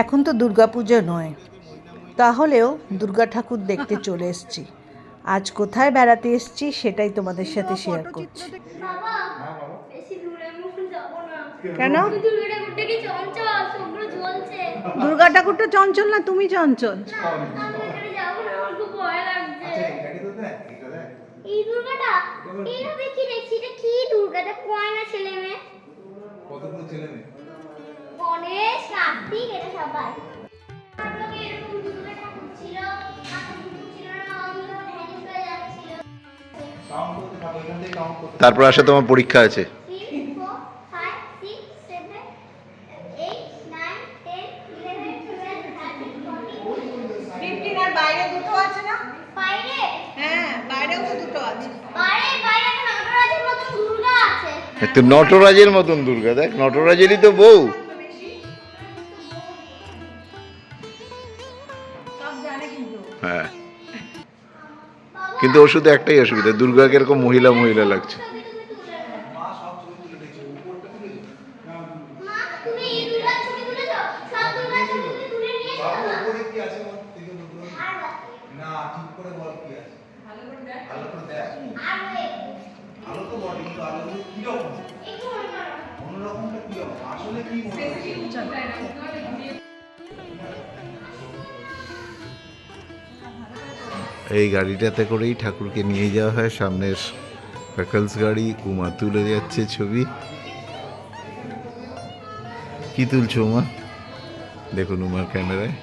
এখন তো দুর্গাপুজো নয়। তাহলেও দুর্গা ঠাকুর দেখতে চলে এসেছি। আজ কোথায় বেড়াতে এসেছি সেটাই তোমাদের সাথে শেয়ার করছি। বাবা বেশি দূরে মুখ যাব না। কেন? দুর্গা ঠাকুরটা চঞ্চল না তুমি চঞ্চল? এই দুর্গাটা? এইভাবে কি দেখছি? এটা কি দুর্গাটা কয়না ছেলে মেয়ে? কতগুলো ছেলে মেয়ে? গণেশ এটা সবাই। তারপরে হয়ে আসে তোমার পরীক্ষা আছে। নটরাজের মতন দুর্গা দেখ নটরাজেরই তো নাইন কিন্তু ওর শুধু একটাই অসুবিধা দুর্গাকে এরকম মহিলা মহিলা লাগছে মনে আসলে কি এই গাড়িটাতে করেই ঠাকুরকে নিয়ে যাওয়া হয়। সামনের প্যাকেলস গাড়ি, উমা তুলে যাচ্ছে ছবি। কি তুলছো উমা? দেখুন উমার ক্যামেরায়।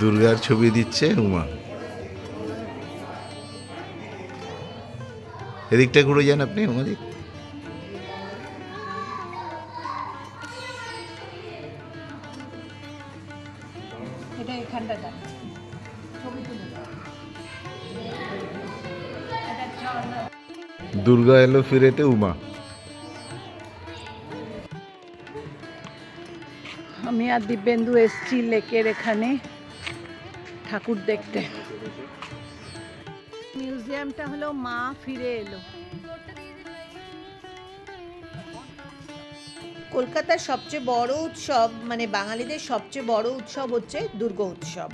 দুর্গার ছবি দিচ্ছে উমা। এদিকটা ঘুরে যান আপনি উমাদিক দুর্গা এলো ফিরেতে উমা। আমি আর দিব্যেন্দু এসছি লেকের এখানে ঠাকুর দেখতে। মিউজিয়ামটা হলো মা ফিরে এলো। কলকাতার সবচেয়ে বড় উৎসব মানে বাঙালিদের সবচেয়ে বড় উৎসব হচ্ছে দুর্গা উৎসব।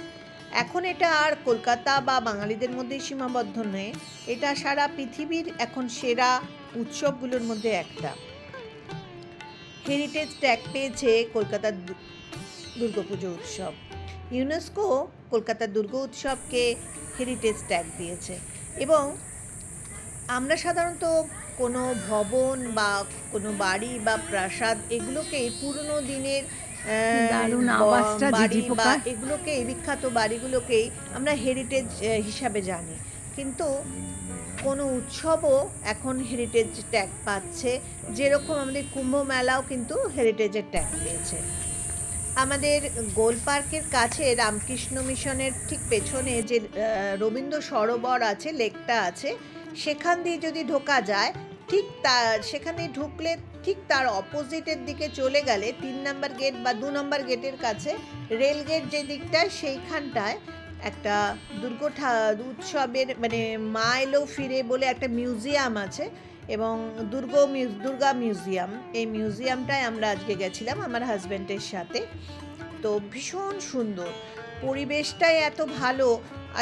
এখন এটা আর কলকাতা বা বাঙালিদের মধ্যেই সীমাবদ্ধ নয়। এটা সারা পৃথিবীর এখন সেরা উৎসবগুলোর মধ্যে একটা। হেরিটেজ ট্যাগ পেয়েছে কলকাতার দুর্গাপুজো উৎসব। ইউনেস্কো কলকাতার দুর্গ উৎসবকে হেরিটেজ ট্যাগ দিয়েছে। এবং আমরা সাধারণত কোনো ভবন বা কোনো বাড়ি বা প্রাসাদ এগুলোকে পুরনো দিনের দারুণ আওয়াজটা ঝিঝি পোকার। এগুলোকে বিখ্যাত বাড়িগুলোকেই আমরা হেরিটেজ হিসাবে জানি। কিন্তু কোনো উৎসবও এখন হেরিটেজ ট্যাগ পাচ্ছে। যেরকম আমাদের কুম্ভ মেলাও কিন্তু হেরিটেজের ট্যাগ পেয়েছে আমাদের গোল পার্কের কাছে রামকৃষ্ণ মিশনের ঠিক পেছনে যে রবীন্দ্র সরোবর আছে লেকটা আছে সেখান দিয়ে যদি ঢোকা যায় ঠিক তার, সেখানে ঢুকলে ঠিক তার অপোজিটের দিকে চলে গেলে তিন নাম্বার গেট বা দু নম্বর গেটের কাছে রেল গেট যে দিকটায়, সেইখানটায় একটা দুর্গ উৎসবের মানে মা এলো ফিরে বলে একটা মিউজিয়াম আছে এবং দুর্গ দুর্গা মিউজিয়াম এই মিউজিয়ামটায় আমরা আজকে গেছিলাম আমার হাজব্যান্ডের সাথে। তো ভীষণ সুন্দর। পরিবেশটাই এত ভালো।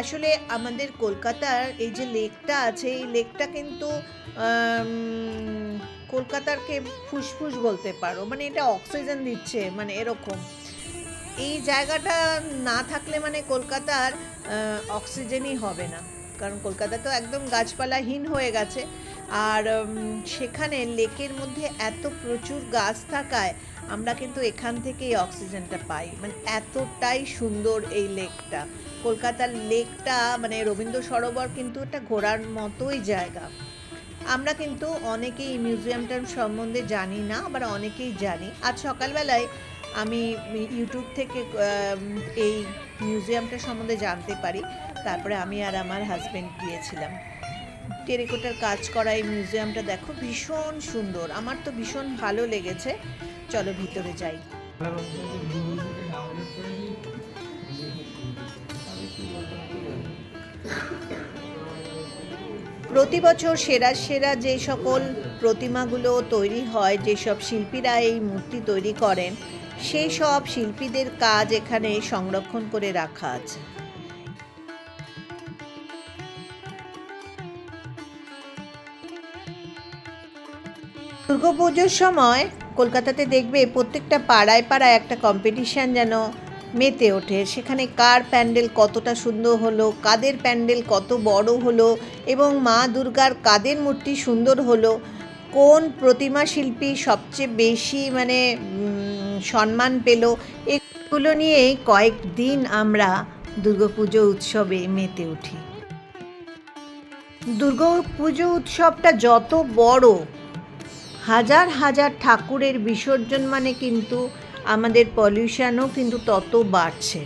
আসলে আমাদের কলকাতার এই যে লেকটা আছে, এই লেকটা কিন্তু কলকাতারকে ফুসফুস বলতে পারো। মানে এটা অক্সিজেন দিচ্ছে মানে এরকম। এই জায়গাটা না থাকলে মানে কলকাতার অক্সিজেনই হবে না। কারণ কলকাতা তো একদম গাছপালাহীন হয়ে গেছে। আর সেখানে লেকের মধ্যে এত প্রচুর গাছ থাকায় আমরা কিন্তু এখান থেকেই অক্সিজেনটা পাই। মানে এতটাই সুন্দর এই লেকটা। কলকাতার লেকটা মানে রবীন্দ্র সরোবর কিন্তু একটা ঘোরার মতোই জায়গা। আমরা কিন্তু অনেকেই মিউজিয়ামটার সম্বন্ধে জানি না, আবার অনেকেই জানি। আজ সকালবেলায় আমি ইউটিউব থেকে এই মিউজিয়ামটা সম্বন্ধে জানতে পারি। তারপরে আমি আর আমার হাজব্যান্ড গিয়েছিলাম। টেরিকোটার কাজ করা এই মিউজিয়ামটা দেখো ভীষণ সুন্দর। আমার তো ভীষণ ভালো লেগেছে। চলো ভিতরে যাই। প্রতি বছর সেরা সেরা যে সকল প্রতিমাগুলো তৈরি হয় যেসব শিল্পীরা এই মূর্তি তৈরি করেন, সেই সব শিল্পীদের কাজ এখানে সংরক্ষণ করে রাখা আছে। দুর্গাপুজোর সময় কলকাতাতে দেখবে প্রত্যেকটা পাড়ায় পাড়ায় একটা কম্পিটিশান যেন মেতে ওঠে। সেখানে কার প্যান্ডেল কতটা সুন্দর হলো, কাদের প্যান্ডেল কত বড় হলো এবং মা দুর্গার কাদের মূর্তি সুন্দর হলো, কোন প্রতিমা শিল্পী সবচেয়ে বেশি মানে সম্মান পেল, এগুলো নিয়েই কয়েকদিন আমরা দুর্গাপুজো উৎসবে মেতে উঠি। দুর্গাপুজো উৎসবটা যত বড় হাজার হাজার ঠাকুরের বিসর্জন মানে কিন্তু আমাদের পলিউশনও কিন্তু তত বাড়ছে।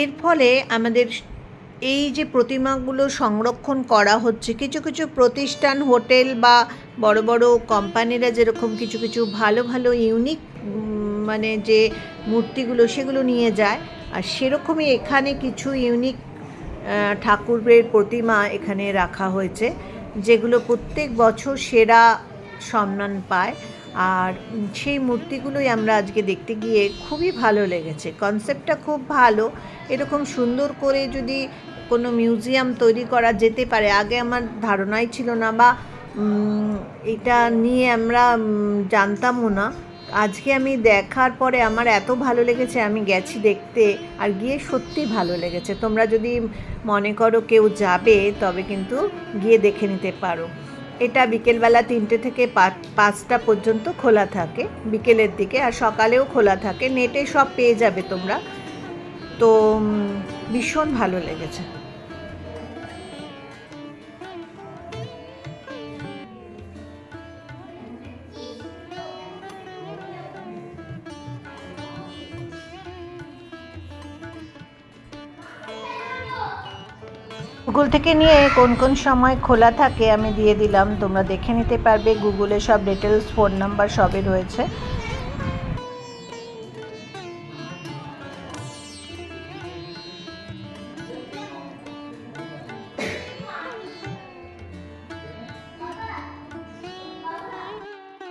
এর ফলে আমাদের এই যে প্রতিমাগুলো সংরক্ষণ করা হচ্ছে, কিছু কিছু প্রতিষ্ঠান, হোটেল বা বড় বড় কোম্পানিরা যেরকম কিছু কিছু ভালো ভালো ইউনিক মানে যে মূর্তিগুলো সেগুলো নিয়ে যায়, আর সেরকমই এখানে কিছু ইউনিক ঠাকুরের প্রতিমা এখানে রাখা হয়েছে। যেগুলো প্রত্যেক বছর সেরা সম্মান পায়। আর সেই মূর্তিগুলোই আমরা আজকে দেখতে গিয়ে খুবই ভালো লেগেছে। কনসেপ্টটা খুব ভালো। এরকম সুন্দর করে যদি কোনো মিউজিয়াম তৈরি করা যেতে পারে, আগে আমার ধারণাই ছিল না বা এটা নিয়ে আমরা জানতামও না। আজকে আমি দেখার পরে আমার এত ভালো লেগেছে, আমি গেছি দেখতে আর গিয়ে সত্যি ভালো লেগেছে। তোমরা যদি মনে করো কেউ যাবে, তবে কিন্তু গিয়ে দেখে নিতে পারো। এটা বিকেলবেলা তিনটে থেকে পাঁচটা পর্যন্ত খোলা থাকে বিকেলের দিকে আর সকালেও খোলা থাকে। নেটে সব পেয়ে যাবে তোমরা। তো ভীষণ ভালো লেগেছে। গুগল থেকে নিয়ে কোন কোন সময় খোলা থাকে আমি দিয়ে দিলাম। তোমরা দেখে নিতে পারবে গুগলে সব ডিটেলস ফোন নাম্বার সবই রয়েছে।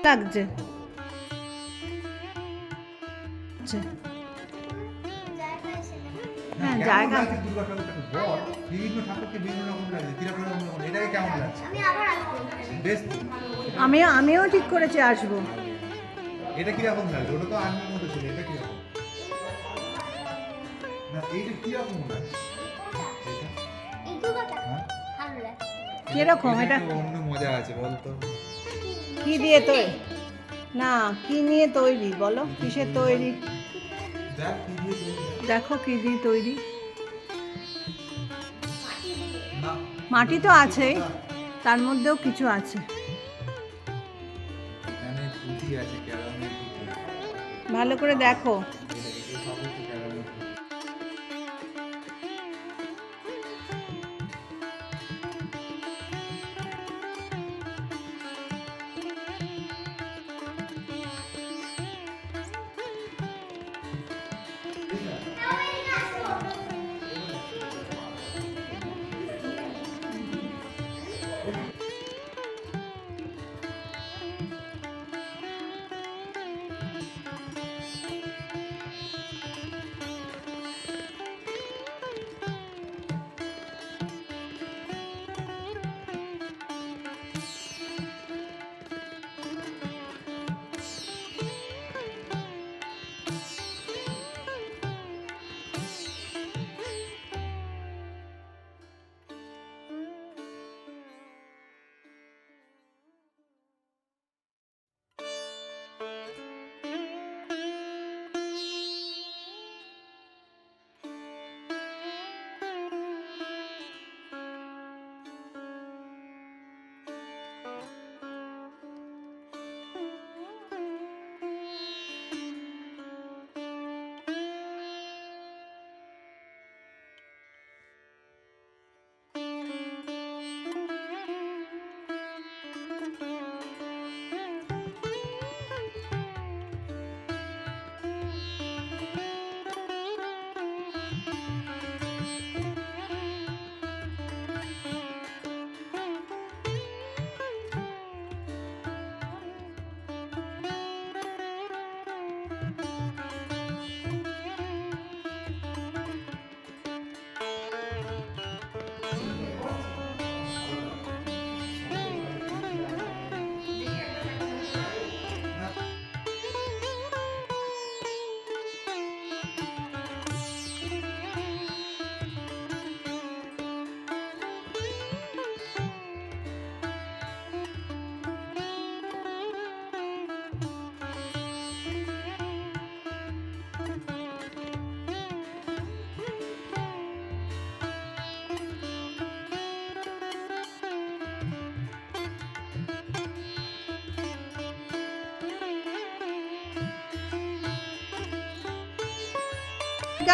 লাগছে। হ্যাঁ জায়গা দুর্গা ঠাকুরটাকে বল বিভিন্ন ঠাকুরকে বিভিন্ন রকম লাগছে কীরকম রকম রকম এটাকে কেমন লাগছে? আমি বেশ। তো। আমিও আমিও ঠিক করেছি আসব। এটা কীরকম লাগছে? ওটা তো আর্মির মতো ছিল এটা কীরকম না এইটা কীরকম লাগছে। হ্যাঁ? কীরকম এটা অন্য মজা আছে বলতো। কি দিয়ে তৈরি না কি নিয়ে তৈরি বলো কিসের তৈরি? দেখ কি দিয়ে তৈরি। দেখো কি দিয়ে তৈরি। মাটি তো আছেই তার মধ্যেও কিছু আছে। আছে ভালো করে দেখো।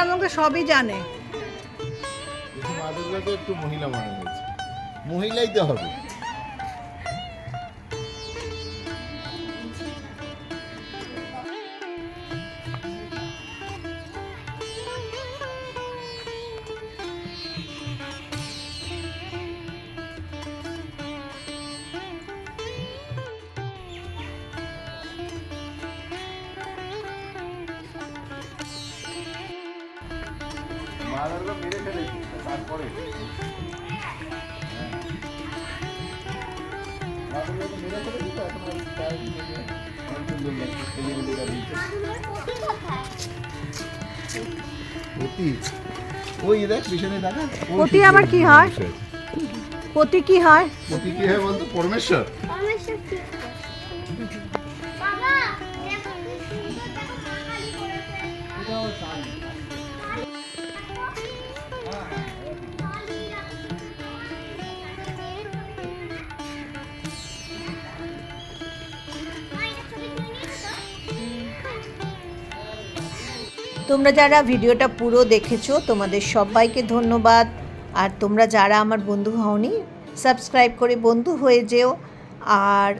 মুখে সবই জানে। একটু মহিলা মনে হয়েছে মহিলাই তো হবে। ওই দেখ পিছনে দেখা। পতি আবার কি হয়? পতি কি হয়? পতি কি হয় বলতো? পরমেশ্বর। পরমেশ্বর কি? বাবা দেখো কি সুন্দর দেখো তোমরা যারা ভিডিওটা পুরো দেখেছ তোমাদের সবাইকে ধন্যবাদ। আর তোমরা যারা আমার বন্ধু হওনি সাবস্ক্রাইব করে বন্ধু হয়ে যেও। আর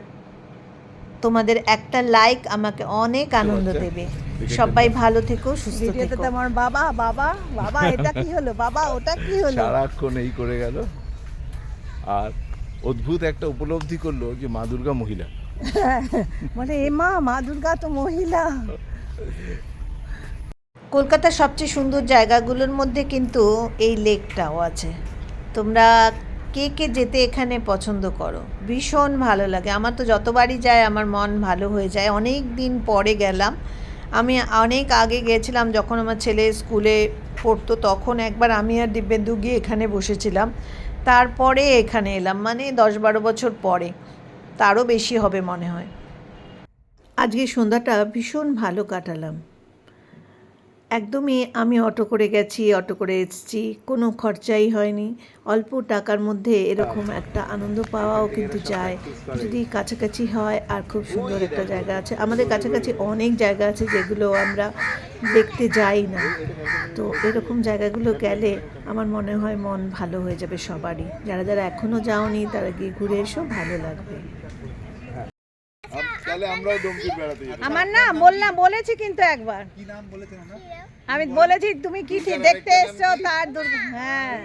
তোমাদের একটা লাইক আমাকে অনেক আনন্দ আচ্ছা, দেবে দেখে সবাই ভালো থেকো সুস্থ থেকো। আমার বাবা বাবা বাবা এটা কি হলো? বাবা ওটা কি হলো? সারাক্ষণ এই করে গেল। আর অদ্ভুত একটা উপলব্ধি করল যে মা দুর্গা মহিলা। মানে এ মা মা দুর্গা তো মহিলা। কলকাতার সবচেয়ে সুন্দর জায়গাগুলোর মধ্যে কিন্তু এই লেকটাও আছে। তোমরা কে কে যেতে এখানে পছন্দ করো? ভীষণ ভালো লাগে। আমার তো যতবারই যায়, আমার মন ভালো হয়ে যায়। অনেক দিন পরে গেলাম। আমি অনেক আগে গেছিলাম, যখন আমার ছেলে স্কুলে পড়তো, তখন একবার আমি আর দিব্যেন্দু গিয়ে এখানে বসেছিলাম। তারপরে এখানে এলাম মানে দশ বারো বছর পরে। তারও বেশি হবে মনে হয়। আজকে সন্ধ্যাটা ভীষণ ভালো কাটালাম। একদমই আমি অটো করে গেছি, অটো করে এসেছি, কোনো খরচাই হয়নি। অল্প টাকার মধ্যে এরকম একটা আনন্দ পাওয়াও কিন্তু যায়। যদি কাছাকাছি হয় আর খুব সুন্দর একটা জায়গা আছে। আমাদের কাছাকাছি অনেক জায়গা আছে যেগুলো আমরা দেখতে যাই না। তো এরকম জায়গাগুলো গেলে আমার মনে হয় মন ভালো হয়ে যাবে সবারই। যারা যারা এখনও যাওনি তারা গিয়ে ঘুরে এসো, ভালো লাগবে। তাহলে আমরাও ডোমকির বেড়াতে যেতাম আমার না বললাম বলেছি কিন্তু একবার। কি নাম বলেছেন আমরা আমি বলেছি তুমি কি ঠিক দেখতে এসছো? তার দুর্গা হ্যাঁ।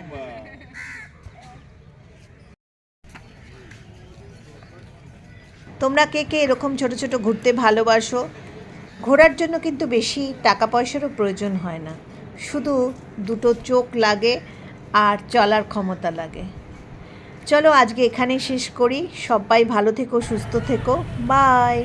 তোমরা কে কে এরকম ছোট ছোট ঘুরতে ভালোবাসো? ঘোরার জন্য কিন্তু বেশি টাকা পয়সারও প্রয়োজন হয় না। শুধু দুটো চোখ লাগে আর চলার ক্ষমতা লাগে। চলো আজকে এখানেই শেষ করি। সবাই ভালো থেকো সুস্থ থেকো। বাই